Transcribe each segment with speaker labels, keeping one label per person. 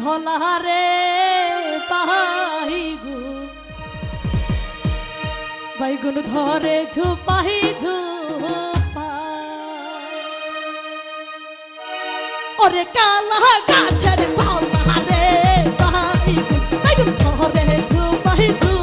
Speaker 1: ধলারে পাহি গু বাইগুন ধরে ঝুপাহি ঝুপা। ওরে কালা গাছের পাহারে পাহি গু বাইগুন ধরে ঝুপাহি ঝুপা।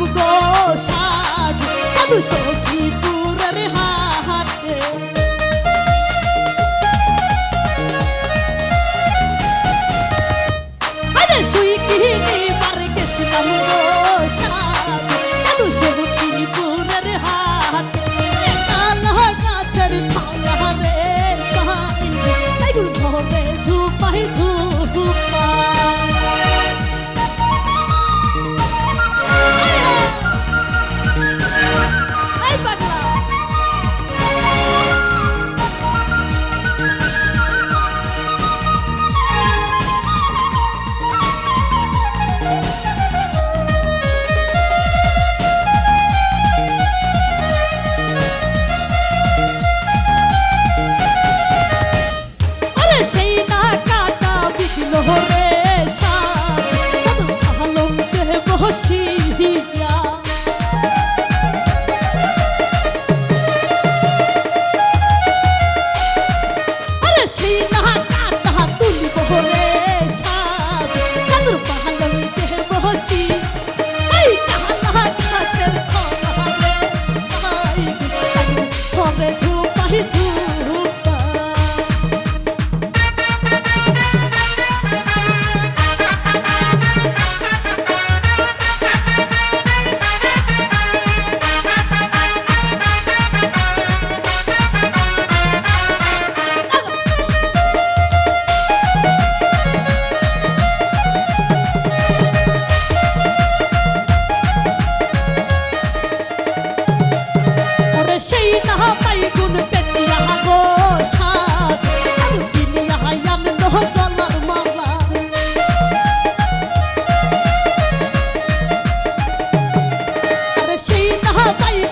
Speaker 1: সাধু গো সাধু সাধু সখী 我